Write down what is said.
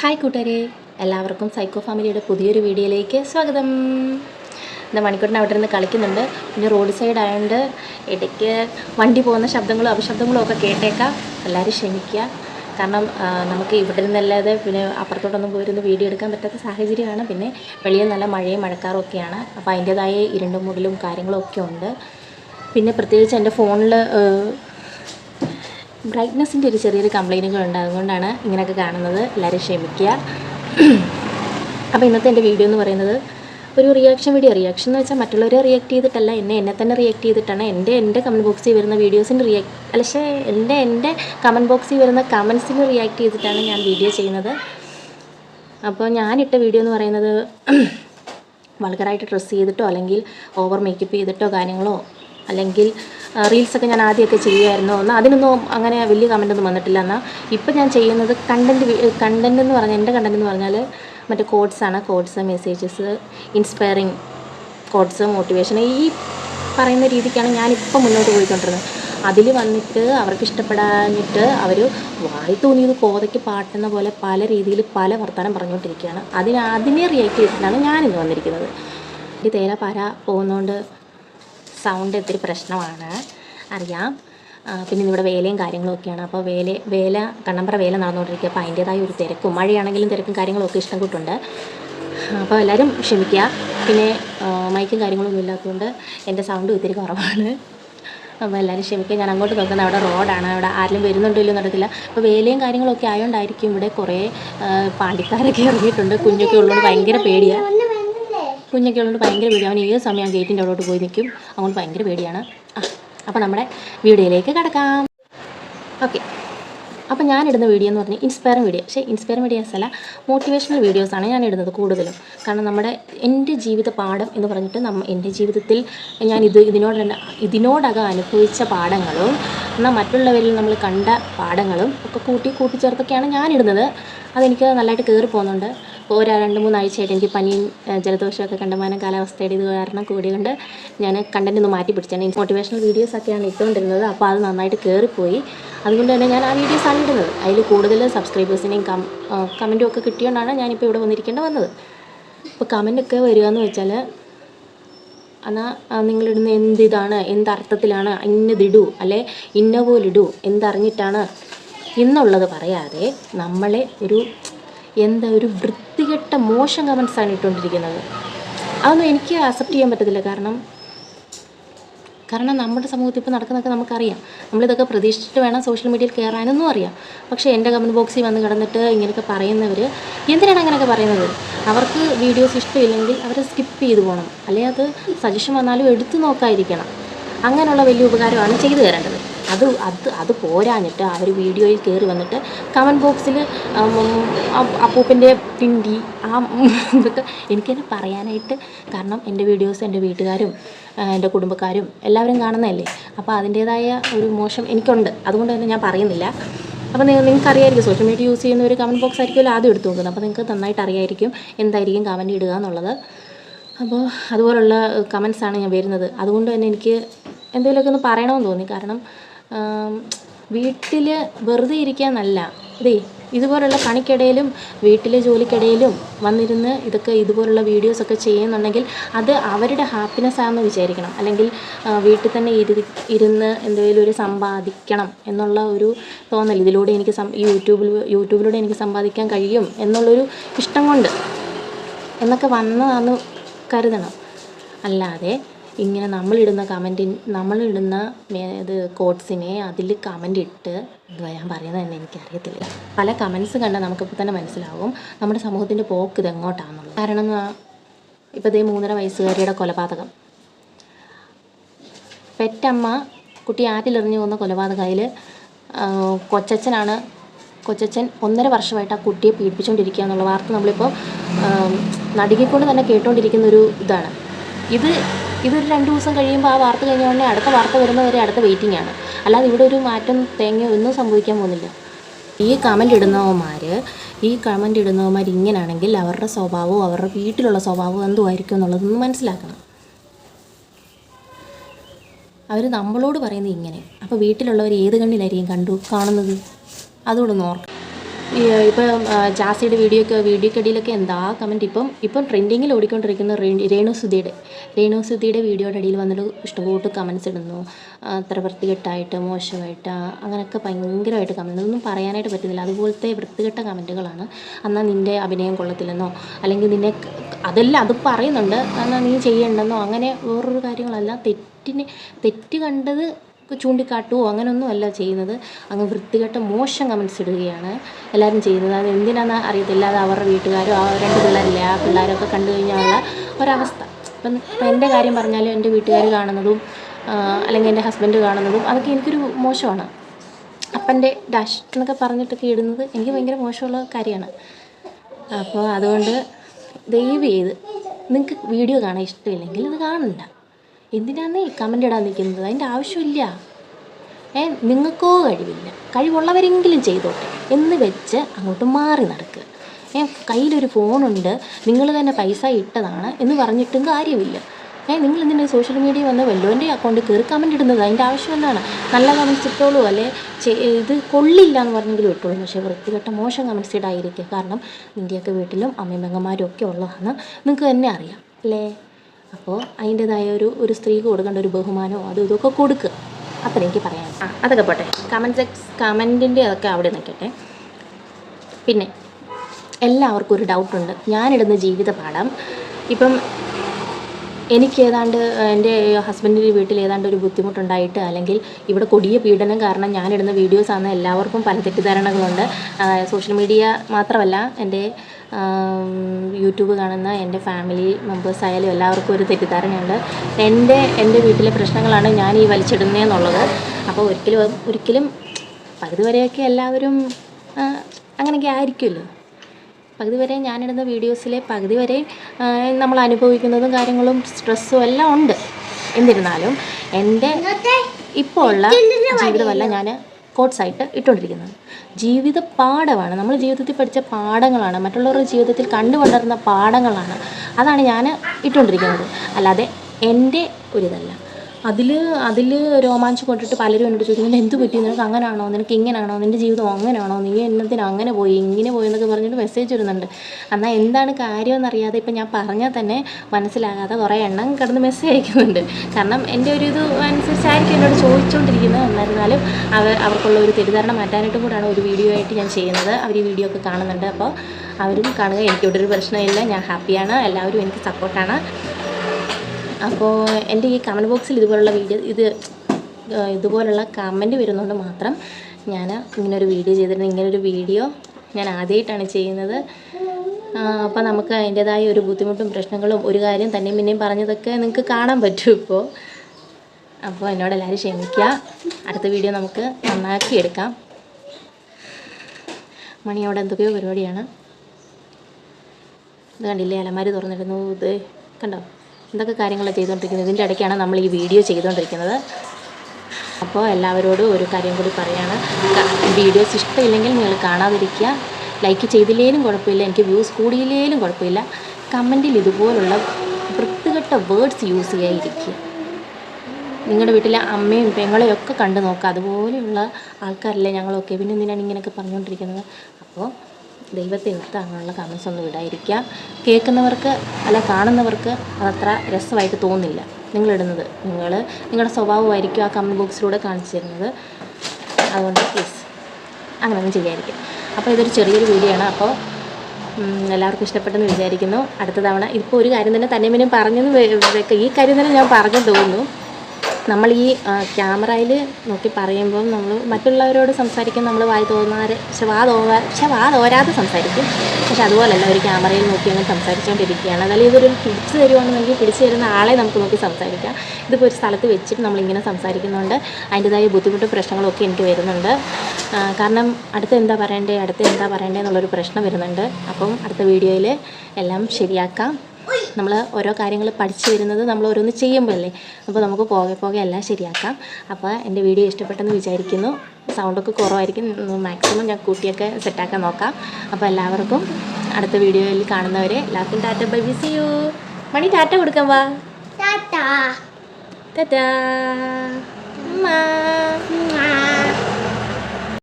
Hi കൂട്ടുകാരെ എല്ലാവർക്കും psycho ഫാമിലിയുടെ പുതിയൊരു വീഡിയോയിലേക്ക് സ്വാഗതം. എന്താ മണിക്കൂറിന് അവിടെ നിന്ന് കളിക്കുന്നുണ്ട്. പിന്നെ റോഡ് സൈഡ് ആയതുകൊണ്ട് ഇടയ്ക്ക് വണ്ടി പോകുന്ന ശബ്ദങ്ങളും അപശബ്ദങ്ങളും ഒക്കെ കേട്ടേക്കാം. എല്ലാവരും ക്ഷമിക്കുക. കാരണം നമുക്ക് ഇവിടെ നിന്നല്ലാതെ പിന്നെ അപ്പുറത്തോട്ടൊന്നും പോയിരുന്ന് വീഡിയോ എടുക്കാൻ പറ്റാത്ത സാഹചര്യമാണ്. പിന്നെ വെളിയിൽ നല്ല മഴയും മഴക്കാറും ഒക്കെയാണ്. അപ്പോൾ അതിന്റേതായ ഇരുണ്ടും മുടലും കാര്യങ്ങളൊക്കെ ഉണ്ട്. പിന്നെ പ്രത്യേകിച്ച് എന്റെ ഫോണിൽ ബ്രൈറ്റ്നസ്സിന്റെ ഒരു ചെറിയൊരു കംപ്ലൈന്റുകളുണ്ട് അതുകൊണ്ടാണ് ഇങ്ങനെയൊക്കെ കാണുന്നത്. എല്ലാവരും ക്ഷമിക്കുക. അപ്പോൾ ഇന്നത്തെ എന്റെ വീഡിയോ എന്ന് പറയുന്നത് ഒരു റിയാക്ഷൻ വീഡിയോ റിയാക്ഷൻ എന്ന് വെച്ചാൽ മറ്റുള്ളവരെ റിയാക്ട് ചെയ്തിട്ടല്ല എന്നെ എന്നെ തന്നെ റിയാക്ട് ചെയ്തിട്ടാണ്. എന്റെ എന്റെ കമന്റ് ബോക്സിൽ വരുന്ന വീഡിയോസിന് റിയാക്ട് അല്ല പക്ഷേ എന്റെ എന്റെ കമന്റ് ബോക്സിൽ വരുന്ന കമൻസിന് റിയാക്ട് ചെയ്തിട്ടാണ് ഞാൻ വീഡിയോ ചെയ്യുന്നത്. അപ്പോൾ ഞാനിട്ട വീഡിയോ എന്ന് പറയുന്നത് വൾഗറായിട്ട് ഡ്രസ്സ് ചെയ്തിട്ടോ അല്ലെങ്കിൽ ഓവർ മേക്കപ്പ് ചെയ്തിട്ടോ കാര്യങ്ങളോ അല്ലെങ്കിൽ റീൽസൊക്കെ ഞാൻ ആദ്യമൊക്കെ ചെയ്യുമായിരുന്നു. എന്നാൽ അതിനൊന്നും അങ്ങനെ വലിയ കമന്റൊന്നും ഒന്നും വന്നിട്ടില്ല. എന്നാൽ ഇപ്പം ഞാൻ ചെയ്യുന്നത് കണ്ടന്റ് കണ്ടന്റ് എന്ന് പറഞ്ഞാൽ എന്റെ കണ്ടന്റ് എന്ന് പറഞ്ഞാൽ മറ്റേ കോഡ്സാണ് quotes messages inspiring quotes motivation ഈ പറയുന്ന രീതിക്കാണ് ഞാനിപ്പം മുന്നോട്ട് പോയിക്കൊണ്ടിരുന്നത്. അതിൽ വന്നിട്ട് അവർക്ക് ഇഷ്ടപ്പെടാഞ്ഞിട്ട് അവർ വായി തോന്നിയത് കോതയ്ക്ക് പാട്ടെന്ന പോലെ പല രീതിയിൽ പല വർത്തമാനം പറഞ്ഞുകൊണ്ടിരിക്കുകയാണ്. അതിന് അതിനെ റിയാക്ട് ചെയ്തിട്ടാണ് ഞാനിന്ന് വന്നിരിക്കുന്നത്. പര പാര പോകുന്നതുകൊണ്ട് സൗണ്ട് ഇത്തിരി പ്രശ്നമാണ്. അറിയാം. പിന്നെ ഇവിടെ വേലയും കാര്യങ്ങളും ഒക്കെയാണ്. അപ്പോൾ വേല വേല കണ്ണമ്പ്ര വേല നടന്നുകൊണ്ടിരിക്കുക. അപ്പോൾ അതിന്റേതായ ഒരു തിരക്കും. മഴയാണെങ്കിലും തിരക്കും കാര്യങ്ങളൊക്കെ ഇഷ്ടം കൂട്ടുണ്ട്. അപ്പോൾ എല്ലാവരും ക്ഷമിക്കുക. പിന്നെ മൈക്കും കാര്യങ്ങളൊന്നും ഇല്ലാത്തതുകൊണ്ട് എന്റെ സൗണ്ടും ഇത്തിരി കുറവാണ്. അപ്പോൾ എല്ലാവരും ക്ഷമിക്കുക. ഞാൻ അങ്ങോട്ട് നോക്കുന്നത് അവിടെ റോഡാണ്. അവിടെ ആരെങ്കിലും വരുന്നുണ്ടോ ഇല്ലയോ നടക്കില്ല അപ്പോൾ വേലയും കാര്യങ്ങളൊക്കെ ആയതുകൊണ്ടായിരിക്കും ഇവിടെ കുറേ പാണ്ടിക്കാരൊക്കെ ഇറങ്ങിയിട്ടുണ്ട്. കുഞ്ഞൊക്കെ ഉള്ളതുകൊണ്ട് ഭയങ്കര പേടിയാണ് കുഞ്ഞൊക്കെ ഉള്ളതുകൊണ്ട് ഭയങ്കര പേടി അവൻ ഏത് സമയം ഗേറ്റിന്റെ അവിടോട്ട് പോയി നിൽക്കും അതുകൊണ്ട് ഭയങ്കര പേടിയാണ്. അപ്പോൾ നമ്മുടെ വീഡിയോയിലേക്ക് കിടക്കാം. ഓക്കെ. അപ്പോൾ ഞാനിടുന്ന വീഡിയോ എന്ന് പറഞ്ഞാൽ ഇൻസ്പയറിംഗ് വീഡിയോ. പക്ഷേ ഇൻസ്പയറിംഗ് വീഡിയോസ് അല്ല മോട്ടിവേഷണൽ വീഡിയോസാണ് ഞാൻ ഇടുന്നത് കൂടുതലും. കാരണം നമ്മുടെ എന്റെ ജീവിത പാഠം എന്ന് പറഞ്ഞിട്ട് നമ്മ എന്റെ ജീവിതത്തിൽ ഞാൻ ഇത് ഇതിനോട് ഇതിനോടകം അനുഭവിച്ച പാഠങ്ങളും എന്നാൽ മറ്റുള്ളവരിൽ നമ്മൾ കണ്ട പാഠങ്ങളും ഒക്കെ കൂട്ടി കൂട്ടിച്ചേർത്തൊക്കെയാണ് ഞാനിടുന്നത്. അതെനിക്ക് നല്ലതായിട്ട് കയറി പോകുന്നുണ്ട് ഒരു രണ്ട് മൂന്നാഴ്ചയായിട്ട് എനിക്ക് പനിയും ജലദോഷമൊക്കെ കണ്ടമാനം കാലാവസ്ഥയുടെ ഇത് കാരണം കൂടിയുകൊണ്ട് ഞാൻ കണ്ടന്റ് ഒന്ന് മാറ്റി പിടിച്ചാണ് മോട്ടിവേഷണൽ വീഡിയോസൊക്കെയാണ് ഇട്ടുകൊണ്ടിരുന്നത്. അപ്പോൾ അത് നന്നായിട്ട് കയറിപ്പോയി അതുകൊണ്ട് തന്നെ ഞാൻ ആ വീഡിയോസാണ് ഇടുന്നത്. അതിൽ കൂടുതൽ സബ്സ്ക്രൈബേഴ്സിനെയും കം കമന്റും ഒക്കെ കിട്ടിയോണ്ടാണ് ഞാനിപ്പോൾ ഇവിടെ വന്നിരിക്കേണ്ട വന്നത്. ഇപ്പോൾ കമന്റൊക്കെ വരിക എന്ന് വെച്ചാൽ എന്നാൽ നിങ്ങളിടുന്ന എന്ത് ഇതാണ്? എന്ത് അർത്ഥത്തിലാണ്? ഇന്നതിടൂ അല്ലെ? ഇന്ന പോലിടൂ എന്തറിഞ്ഞിട്ടാണ് എന്നുള്ളത് പറയാതെ നമ്മളെ ഒരു എന്താ ഒരു വൃത്തികെട്ട മോശം കമൻസാണ് ഇട്ടുകൊണ്ടിരിക്കുന്നത്. അതൊന്നും എനിക്ക് അക്സെപ്റ്റ് ചെയ്യാൻ പറ്റത്തില്ല. കാരണം കാരണം നമ്മുടെ സമൂഹത്തിൽ ഇപ്പോൾ നടക്കുന്നതൊക്കെ നമുക്കറിയാം. നമ്മളിതൊക്കെ പ്രതീക്ഷിച്ചിട്ട് വേണം സോഷ്യൽ മീഡിയയിൽ കയറാനൊന്നും അറിയാം. പക്ഷേ എന്റെ കമന്റ് ബോക്സിൽ വന്ന് കിടന്നിട്ട് ഇങ്ങനെയൊക്കെ പറയുന്നവർ എന്തിനാണ് അങ്ങനെയൊക്കെ പറയുന്നത്? അവർക്ക് വീഡിയോസ് ഇഷ്ടമില്ലെങ്കിൽ അവർ സ്കിപ്പ് ചെയ്ത് പോകണം. അല്ലെങ്കിൽ അത് സജഷൻ വന്നാലും എടുത്തു നോക്കാതിരിക്കണം. അങ്ങനെയുള്ള വലിയ ഉപകാരമാണ് ചെയ്തു തരേണ്ടത്. അത് അത് അത് പോരാഞ്ഞിട്ട് ആ ഒരു വീഡിയോയിൽ കയറി വന്നിട്ട് കമന്റ് ബോക്സിൽ അപ്പൂപ്പന്റെ പിണ്ടി ആ ഇതൊക്കെ എനിക്കതിനെ പറയാനായിട്ട് കാരണം എന്റെ വീഡിയോസ് എന്റെ വീട്ടുകാരും എന്റെ കുടുംബക്കാരും എല്ലാവരും കാണുന്നതല്ലേ? അപ്പോൾ അതിന്റേതായ ഒരു മോശം എനിക്കുണ്ട്. അതുകൊണ്ട് തന്നെ ഞാൻ പറയുന്നില്ല. അപ്പോൾ നിങ്ങൾ നിങ്ങൾക്ക് അറിയായിരിക്കും സോഷ്യൽ മീഡിയ യൂസ് ചെയ്യുന്ന ഒരു കമന്റ് ബോക്സ് ആയിരിക്കുമല്ലോ ആദ്യം എടുത്തു നോക്കുന്നത്. അപ്പോൾ നിങ്ങൾക്ക് നന്നായിട്ട് അറിയായിരിക്കും എന്തായിരിക്കും കമന്റ് ഇടുക എന്നുള്ളത്. അപ്പോൾ അതുപോലുള്ള കമൻസാണ് ഞാൻ വരുന്നത്. അതുകൊണ്ട് തന്നെ എനിക്ക് എന്തെങ്കിലുമൊക്കെ ഒന്ന് പറയണമെന്ന് തോന്നി. കാരണം വീട്ടിൽ വെറുതെ ഇരിക്കാന്നല്ല. ഇതേ ഇതുപോലുള്ള പണിക്കിടയിലും വീട്ടിലെ ജോലിക്കിടയിലും വന്നിരുന്ന് ഇതൊക്കെ ഇതുപോലുള്ള വീഡിയോസൊക്കെ ചെയ്യുന്നുണ്ടെങ്കിൽ അത് അവരുടെ ഹാപ്പിനെസ് ആണെന്ന് വിചാരിക്കണം. അല്ലെങ്കിൽ വീട്ടിൽ തന്നെ ഇരു ഇരുന്ന് എന്തെങ്കിലും ഒരു സമ്പാദിക്കണം എന്നുള്ള ഒരു തോന്നൽ. ഇതിലൂടെ എനിക്ക് യൂട്യൂബിൽ യൂട്യൂബിലൂടെ എനിക്ക് സമ്പാദിക്കാൻ കഴിയും എന്നുള്ളൊരു ഇഷ്ടം കൊണ്ട് എന്നൊക്കെ വന്നതാണെന്ന് കരുതണം. അല്ലാതെ ഇങ്ങനെ നമ്മളിടുന്ന കമന്റി നമ്മളിടുന്ന ഇത് കോട്ട്സിനെ അതിൽ കമന്റ് ഇട്ട് എന്തുവാ ഞാൻ പറയുന്നത് തന്നെ എനിക്കറിയത്തില്ല. പല കമൻസ് കണ്ടാൽ നമുക്കിപ്പോൾ തന്നെ മനസ്സിലാവും നമ്മുടെ സമൂഹത്തിന്റെ പോക്ക് ഇത് എങ്ങോട്ടാണെന്നുള്ളത് കാരണം ഇപ്പോൾ ഇതേ മൂന്നര വയസ്സുകാരിയുടെ കൊലപാതകം. പെറ്റമ്മ കുട്ടി ആറ്റിലെറിഞ്ഞു പോകുന്ന കൊലപാതകയിൽ കൊച്ചച്ഛനാണ് കൊച്ചച്ഛൻ ഒന്നര വർഷമായിട്ട് ആ കുട്ടിയെ പീഡിപ്പിച്ചുകൊണ്ടിരിക്കുക എന്നുള്ള വാർത്ത നമ്മളിപ്പോൾ നടുകിക്കൊണ്ട് തന്നെ കേട്ടുകൊണ്ടിരിക്കുന്ന ഒരു ഇതാണ്. ഇത് ഇതൊരു രണ്ട് ദിവസം കഴിയുമ്പോൾ ആ വാർത്ത കഴിഞ്ഞ ഉടനെ അടുത്ത വാർത്ത വരുന്നവരെ അടുത്ത വെയിറ്റിംഗ് ആണ്. അല്ലാതെ ഇവിടെ ഒരു മാറ്റം തേങ്ങയോ ഒന്നും സംഭവിക്കാൻ പോകുന്നില്ല. ഈ കമന്റ് ഇടുന്നവന്മാർ ഈ കമന്റ് ഇടുന്നവന്മാർ ഇങ്ങനെയാണെങ്കിൽ അവരുടെ സ്വഭാവവും അവരുടെ വീട്ടിലുള്ള സ്വഭാവവും എന്തുമായിരിക്കും എന്നുള്ളതൊന്ന് മനസ്സിലാക്കണം. അവർ നമ്മളോട് പറയുന്നത് ഇങ്ങനെ. അപ്പോൾ വീട്ടിലുള്ളവർ ഏത് കണ്ണിലായിരിക്കും കണ്ടു കാണുന്നത്? അതുകൊണ്ട് ഓർക്കണം. ഇപ്പം ജാസിയുടെ വീഡിയോ ഒക്കെ വീഡിയോക്ക് വീഡിയോക്കടിയിലൊക്കെ എന്താ കമന്റ് ഇപ്പം ഇപ്പം ട്രെൻഡിങ്ങിൽ ഓടിക്കൊണ്ടിരിക്കുന്ന രേണു സുധിയുടെ രേണു സുധിയുടെ വീഡിയോയുടെ അടിയിൽ വന്നിട്ട് ഇഷ്ടംപോലെ കമൻസ് ഇടുന്നു. അത്ര വൃത്തികെട്ടായിട്ട് മോശമായിട്ട് അങ്ങനെയൊക്കെ ഭയങ്കരമായിട്ട് കമന്റ് ഒന്നും പറയാനായിട്ട് പറ്റുന്നില്ല. അതുപോലത്തെ വൃത്തികെട്ട കമന്റുകളാണ് എന്നാൽ നിന്റെ അഭിനയം കൊള്ളത്തില്ലെന്നോ അല്ലെങ്കിൽ നിന്നെ അതെല്ലാം അത് പറയുന്നുണ്ട്. എന്നാൽ നീ ചെയ്യണ്ടെന്നോ അങ്ങനെ വേറൊരു കാര്യങ്ങളല്ല. തെറ്റിന് തെറ്റ് കണ്ടത് ചൂണ്ടിക്കാട്ടുവോ? അങ്ങനെയൊന്നും അല്ല ചെയ്യുന്നത്. അങ്ങ് വൃത്തികെട്ട മോശം കമൻസ് ഇടുകയാണ് എല്ലാവരും ചെയ്യുന്നത്. അത് എന്തിനാണെന്ന് അറിയത്തില്ല. അത് അവരുടെ വീട്ടുകാരോ ആ രണ്ട് പിള്ളേരില്ലേ? ആ പിള്ളേരൊക്കെ കണ്ടു കഴിഞ്ഞാലുള്ള ഒരവസ്ഥ. ഇപ്പം ഇപ്പം എന്റെ കാര്യം പറഞ്ഞാലും എന്റെ വീട്ടുകാർ കാണുന്നതും അല്ലെങ്കിൽ എന്റെ ഹസ്ബൻഡ് കാണുന്നതും അതൊക്കെ എനിക്കൊരു മോശമാണ്. അപ്പന്റെ ഡാഷ് എന്നൊക്കെ പറഞ്ഞിട്ടൊക്കെ ഇടുന്നത് എനിക്ക് ഭയങ്കര മോശമുള്ള കാര്യമാണ്. അപ്പോൾ അതുകൊണ്ട് ദയവ് ചെയ്ത് നിങ്ങൾക്ക് വീഡിയോ കാണാൻ ഇഷ്ടമില്ലെങ്കിൽ ഇത് കാണണ്ട. എന്തിനാന്നേ കമന്റ് ഇടാൻ നിൽക്കുന്നത്? അതിന്റെ ആവശ്യമില്ല. ഏ നിങ്ങൾക്കോ കഴിവില്ല. കഴിവുള്ളവരെങ്കിലും ചെയ്തോട്ടെ എന്ന് വെച്ച് അങ്ങോട്ട് മാറി നടക്കുക ഏ കയ്യിലൊരു ഫോണുണ്ട്. നിങ്ങൾ തന്നെ പൈസ ഇട്ടതാണ് എന്ന് പറഞ്ഞിട്ടും കാര്യമില്ല. ഏ നിങ്ങൾ എന്തിനാ സോഷ്യൽ മീഡിയ വന്ന് വല്ലോന്റെ അക്കൗണ്ടിൽ കയറി കമന്റ് ഇടുന്നത്? അതിന്റെ ആവശ്യം എന്താണ്? നല്ല കമൻസ് ഇട്ടോളൂ അല്ലെ? ഇത് കൊള്ളില്ല എന്ന് പറഞ്ഞെങ്കിലും ഇട്ടോളൂ. പക്ഷേ വൃത്തികെട്ട മോശം കമൻസ് ഇടായിരിക്കുക കാരണം നിന്റെയൊക്കെ വീട്ടിലും അമ്മയും പെങ്ങന്മാരും ഒക്കെ ഉള്ളതാണ്. നിങ്ങൾക്ക് തന്നെ അറിയാം. അല്ലേ? അപ്പോൾ അതിന്റെതായ ഒരു ഒരു സ്ത്രീക്ക് കൊടുക്കേണ്ട ഒരു ബഹുമാനമോ അതും ഇതൊക്കെ കൊടുക്കുക അത്ര എനിക്ക് പറയാം ആ അതൊക്കെ പോട്ടെ. കമന്റ് സെക്സ് കമന്റിന്റെ അതൊക്കെ അവിടെ നിൽക്കട്ടെ. പിന്നെ എല്ലാവർക്കും ഒരു ഡൗട്ടുണ്ട് ഞാനിടുന്ന ജീവിത പാഠം ഇപ്പം എനിക്ക് ഏതാണ്ട് എന്റെ ഹസ്ബൻഡിന്റെ വീട്ടിൽ ഏതാണ്ട് ഒരു ബുദ്ധിമുട്ടുണ്ടായിട്ട് അല്ലെങ്കിൽ ഇവിടെ കൊടിയ പീഡനം കാരണം ഞാനിടുന്ന വീഡിയോസാണ് എല്ലാവർക്കും പല തെറ്റിദ്ധാരണകളുണ്ട്. സോഷ്യൽ മീഡിയ മാത്രമല്ല എന്റെ യൂട്യൂബ് കാണുന്ന എന്റെ ഫാമിലി മെമ്പേഴ്സ് ആയാലും എല്ലാവർക്കും ഒരു തെറ്റിദ്ധാരണയുണ്ട്. എന്റെ എന്റെ വീട്ടിലെ പ്രശ്നങ്ങളാണ് ഞാൻ ഈ വലിച്ചിടുന്നതെന്നുള്ളത് അപ്പോൾ ഒരിക്കലും ഒരിക്കലും പകുതി വരെയൊക്കെ എല്ലാവരും അങ്ങനെയൊക്കെ ആയിരിക്കുമല്ലോ. പകുതി വരെ ഞാനിടുന്ന വീഡിയോസിലെ പകുതി വരെ നമ്മൾ അനുഭവിക്കുന്നതും കാര്യങ്ങളും സ്ട്രെസ്സും എല്ലാം ഉണ്ട്. എന്നിരുന്നാലും എന്റെ ഇപ്പോൾ ഉള്ള ജീവിതമല്ല ഞാൻ കോട്സായിട്ട് ഇട്ടുകൊണ്ടിരിക്കുന്നത്. ജീവിത പാഠമാണ്. നമ്മൾ ജീവിതത്തിൽ പഠിച്ച പാഠങ്ങളാണ്. മറ്റുള്ളവരുടെ ജീവിതത്തിൽ കണ്ടു വളർന്ന പാഠങ്ങളാണ്. അതാണ് ഞാൻ ഇട്ടുകൊണ്ടിരിക്കുന്നത്. അല്ലാതെ എന്റെ ഒരിതല്ല. അതിൽ അതിൽ രോമാഞ്ചം കൊണ്ടിട്ട് പലരും എന്നോട് ചോദിക്കും നിനക്ക് എന്ത് പറ്റി? നിനക്ക് അങ്ങനെയാണോ നിനക്ക് ഇങ്ങനെയാണോ നിന്റെ ജീവിതം അങ്ങനെയാണോ നീ എന്നതിന് അങ്ങനെ പോയി ഇങ്ങനെ പോയി എന്നൊക്കെ പറഞ്ഞിട്ട് മെസ്സേജ് വരുന്നുണ്ട് എന്നാൽ എന്താണ് കാര്യമെന്നറിയാതെ ഇപ്പം ഞാൻ പറഞ്ഞാൽ തന്നെ മനസ്സിലാകാതെ കുറേ എണ്ണം കിടന്ന് മെസ്സേജ് അയക്കുന്നുണ്ട്. കാരണം എന്റെ ഒരു ഇത് അനുസരിച്ചായിരിക്കും എന്നോട് ചോദിച്ചുകൊണ്ടിരിക്കുന്നത് എന്നിരുന്നാലും അവർ അവർക്കുള്ള ഒരു തെറ്റിദ്ധാരണ മാറ്റാനായിട്ടും കൂടാണ് ഒരു വീഡിയോ ആയിട്ട് ഞാൻ ചെയ്യുന്നത്. അവർ ഈ വീഡിയോ ഒക്കെ കാണുന്നുണ്ട്. അപ്പോൾ അവരും കാണുക എനിക്കിവിടെ ഒരു പ്രശ്നമില്ല. ഞാൻ ഹാപ്പിയാണ് എല്ലാവരും എനിക്ക് സപ്പോർട്ടാണ് അപ്പോൾ എന്റെ ഈ കമന്റ് ബോക്സിൽ ഇതുപോലുള്ള വീഡിയോ ഇത് ഇതുപോലുള്ള കമന്റ് വരുന്നതുകൊണ്ട് മാത്രം ഞാൻ ഇങ്ങനൊരു വീഡിയോ ചെയ്തിട്ടുണ്ട് ഇങ്ങനൊരു വീഡിയോ ഞാൻ ആദ്യമായിട്ടാണ് ചെയ്യുന്നത്. അപ്പോൾ നമുക്ക് അതിന്റേതായ ഒരു ബുദ്ധിമുട്ടും പ്രശ്നങ്ങളും ഒരു കാര്യം തന്നെയും പിന്നെയും പറഞ്ഞതൊക്കെ നിങ്ങൾക്ക് കാണാൻ പറ്റും ഇപ്പോൾ. അപ്പോൾ എന്നോട് എല്ലാവരും ക്ഷമിക്കുക. അടുത്ത വീഡിയോ നമുക്ക് നന്നാക്കി എടുക്കാം. മണി അവിടെ എന്തൊക്കെയോ പരിപാടിയാണ്. ഇത് കണ്ടില്ലേ അലമാരി തുറന്നിടുന്നു ഇത് കണ്ടോ? എന്തൊക്കെ കാര്യങ്ങളാണ് ചെയ്തുകൊണ്ടിരിക്കുന്നത് ഇതിന്റെ ഇടയ്ക്കാണ് നമ്മൾ ഈ വീഡിയോ ചെയ്തുകൊണ്ടിരിക്കുന്നത് അപ്പോൾ എല്ലാവരോടും ഒരു കാര്യം കൂടി പറയാണ്. വീഡിയോസ് ഇഷ്ടമില്ലെങ്കിൽ നിങ്ങൾ കാണാതിരിക്കുക. ലൈക്ക് ചെയ്തില്ലേലും കുഴപ്പമില്ല. എനിക്ക് വ്യൂസ് കൂടിയില്ലേലും കുഴപ്പമില്ല. കമന്റിൽ ഇതുപോലുള്ള വൃത്തികെട്ട വേർഡ്സ് യൂസ് ചെയ്യാതിരിക്കുക. നിങ്ങളുടെ വീട്ടിലെ അമ്മയും പെങ്ങളെയൊക്കെ കണ്ടു നോക്കുക. അതുപോലെയുള്ള ആൾക്കാരല്ലേ ഞങ്ങളൊക്കെ. പിന്നെ ഇങ്ങനെയൊക്കെ പറഞ്ഞുകൊണ്ടിരിക്കുന്നത്? അപ്പോൾ ദൈവത്തെ ഓർത്ത് അങ്ങനെയുള്ള കമൻസ് ഒന്നും ഇടാതിരിക്കുക. കേൾക്കുന്നവർക്ക് അല്ല കാണുന്നവർക്ക് അതത്ര രസമായിട്ട് തോന്നില്ല നിങ്ങളിടുന്നത് നിങ്ങൾ നിങ്ങളുടെ സ്വഭാവമായിരിക്കും ആ കമന്റ് ബോക്സിലൂടെ കാണിച്ചു തരുന്നത്. അതുകൊണ്ട് പ്ലീസ് അങ്ങനെയൊന്നും ചെയ്യാതിരിക്കും അപ്പോൾ ഇതൊരു ചെറിയൊരു വീഡിയോ ആണ്. അപ്പോൾ എല്ലാവർക്കും ഇഷ്ടപ്പെട്ടെന്ന് വിചാരിക്കുന്നു. അടുത്ത തവണ ഇപ്പോൾ ഒരു കാര്യം തന്നെ തന്നെ പിന്നെ പറഞ്ഞെന്ന് ഈ കാര്യം തന്നെ ഞാൻ പറഞ്ഞു തോന്നുന്നു. നമ്മൾ ഈ ക്യാമറയിൽ നോക്കി പറയുമ്പോൾ നമ്മൾ മറ്റുള്ളവരോട് സംസാരിക്കും നമ്മൾ വായി തോന്നാറ് പക്ഷെ വാ തോന്നാ പക്ഷെ വാ തോരാതെ സംസാരിക്കും. പക്ഷെ അതുപോലല്ല ഒരു ക്യാമറയിൽ നോക്കി അങ്ങ് സംസാരിച്ചുകൊണ്ടിരിക്കുകയാണ് അതായത് ഇതൊരു പിടിച്ചു തരുവാണെന്നുണ്ടെങ്കിൽ പിടിച്ചു തരുന്ന ആളെ നമുക്ക് നോക്കി സംസാരിക്കാം. ഇതിപ്പോൾ ഒരു സ്ഥലത്ത് വെച്ചിട്ട് നമ്മളിങ്ങനെ സംസാരിക്കുന്നുണ്ട്. അതിന്റെതായ ബുദ്ധിമുട്ടും പ്രശ്നങ്ങളും ഒക്കെ എനിക്ക് വരുന്നുണ്ട്. കാരണം അടുത്ത എന്താ പറയണ്ടേ അടുത്ത എന്താ പറയണ്ടേ എന്നുള്ളൊരു പ്രശ്നം വരുന്നുണ്ട്. അപ്പം അടുത്ത വീഡിയോയിൽ എല്ലാം ശരിയാക്കാം. നമ്മൾ ഓരോ കാര്യങ്ങൾ പഠിച്ചു വരുന്നത് നമ്മൾ ഓരോന്ന് ചെയ്യുമ്പോഴല്ലേ? അപ്പോൾ നമുക്ക് പോകെ പോകെ എല്ലാം ശരിയാക്കാം. അപ്പോൾ എന്റെ വീഡിയോ ഇഷ്ടപ്പെട്ടെന്ന് വിചാരിക്കുന്നു. സൗണ്ടൊക്കെ കുറവായിരിക്കും. മാക്സിമം ഞാൻ കൂട്ടിയൊക്കെ സെറ്റാക്കാൻ നോക്കാം. അപ്പോൾ എല്ലാവർക്കും അടുത്ത വീഡിയോയിൽ കാണുന്നവരെ എല്ലാവർക്കും ടാറ്റ ബൈ ബി സി യു മണി ടാറ്റ കൊടുക്കാൻ വാ. ടാറ്റ. ടാറ്റ.